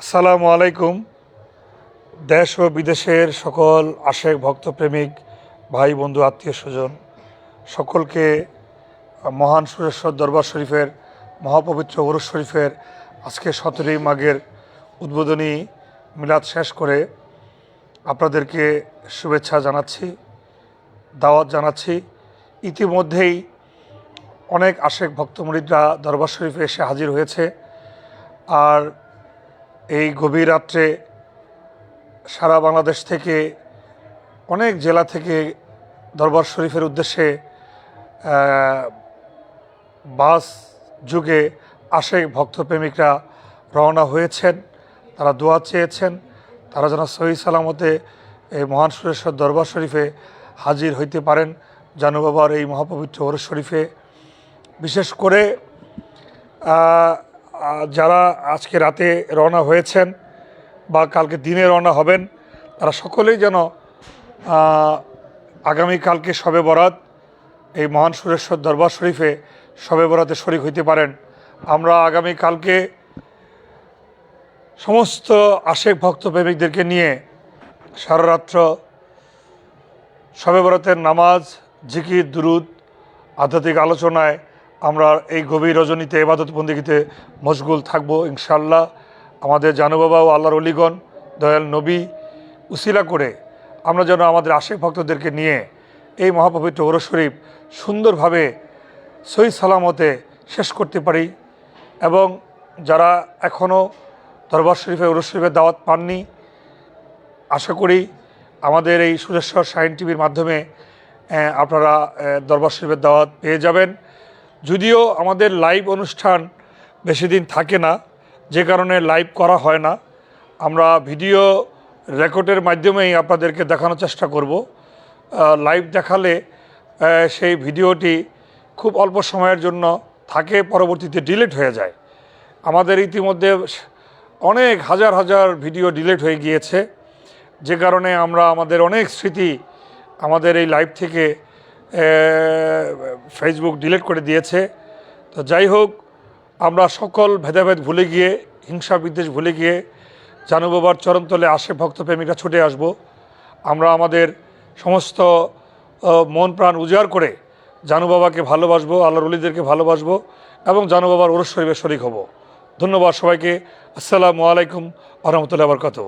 আসসালামু আলাইকুম। দেশ ও বিদেশের সকল আশেক ভক্তপ্রেমিক, ভাই, বন্ধু, আত্মীয় স্বজন, সকলকে মহান সুরেশ্বর দরবার শরীফের, মহাপবিত্র ওরস শরীফের আজকে সতেরোই মাঘের উদ্বোধনী মিলাদ শেষ করে আপনাদেরকে শুভেচ্ছা জানাচ্ছি, দাওয়াত জানাচ্ছি। ইতিমধ্যেই অনেক আশেক ভক্তমরিদরা দরবার শরীফে এসে হাজির হয়েছে। আর এই গভীর রাত্রে সারা বাংলাদেশ থেকে অনেক জেলা থেকে দরবার শরীফের উদ্দেশ্যে বাস যুগে আশেক ভক্তপ্রেমিকরা রওনা হয়েছেন, তারা দোয়া চেয়েছেন, তারা যেন সহি সালামতে এই মহান সুরেশ্বর দরবার শরীফে হাজির হইতে পারেন। জানু বাবার এই মহাপবিত্র ওরস শরীফে বিশেষ করে যারা আজকে রাতে রওনা হয়েছেন বা কালকে দিনে রওনা হবেন, তারা সকলেই যেন আগামীকালকে শবে বরাত, এই মহান সুরেশ্বর দরবার শরীফে শবে বরাতে শরিক হইতে পারেন। আমরা আগামীকালকে সমস্ত আশেক ভক্ত প্রেমিকদেরকে নিয়ে সারারাত্র শবে বরাতের নামাজ, জিকির, দুরুদ, আধ্যাত্মিক আলোচনায় আমরা এই গভীর রজনীতে, এবাদত বন্দিগিতে মশগুল থাকব ইনশাল্লাহ আমাদের জানুবাবা ও আল্লাহর অলিগণ, দয়াল নবী, উসিলা করে আমরা যেন আমাদের আশেক ভক্তদেরকে নিয়ে এই মহাপবিত্র ওর শরীফ সুন্দরভাবে সহি সালামতে শেষ করতে পারি এবং যারা এখনও দরবার শরীফে, ওরস শরীফের দাওয়াত পাননি, আশা করি আমাদের এই সুরেশ্বর সাইন টিভির মাধ্যমে আপনারা দরবার শরীফের দাওয়াত পেয়ে যাবেন। যদিও আমাদের লাইভ অনুষ্ঠান বেশি দিন থাকে না, যে কারণে লাইভ করা হয় না, আমরা ভিডিও রেকর্ডের মাধ্যমেই আপনাদেরকে দেখানোর চেষ্টা করব। লাইভ দেখালে সেই ভিডিওটি খুব অল্প সময়ের জন্য থাকে, পরবর্তীতে ডিলিট হয়ে যায়। আমাদের ইতিমধ্যে অনেক হাজার হাজার ভিডিও ডিলিট হয়ে গিয়েছে, যে কারণে আমরা আমাদের অনেক স্মৃতি আমাদের এই লাইভ থেকে ফেসবুক ডিলিট করে দিয়েছে। তো যাই হোক, আমরা সকল ভেদাভেদ ভুলে গিয়ে, হিংসা বিদ্বেষ ভুলে গিয়ে জানু বাবার চরণতলে আসে ভক্তপ্রেমিকরা ছুটে আসব। আমরা আমাদের সমস্ত মন প্রাণ উজাড় করে জানু বাবাকে ভালোবাসবো, আল্লাহর অলিদেরকে ভালোবাসবো এবং জানু বাবার ওরস শরীফে শরিক হব। ধন্যবাদ সবাইকে। আসসালামু আলাইকুম আহমতুল্লাহ বরকত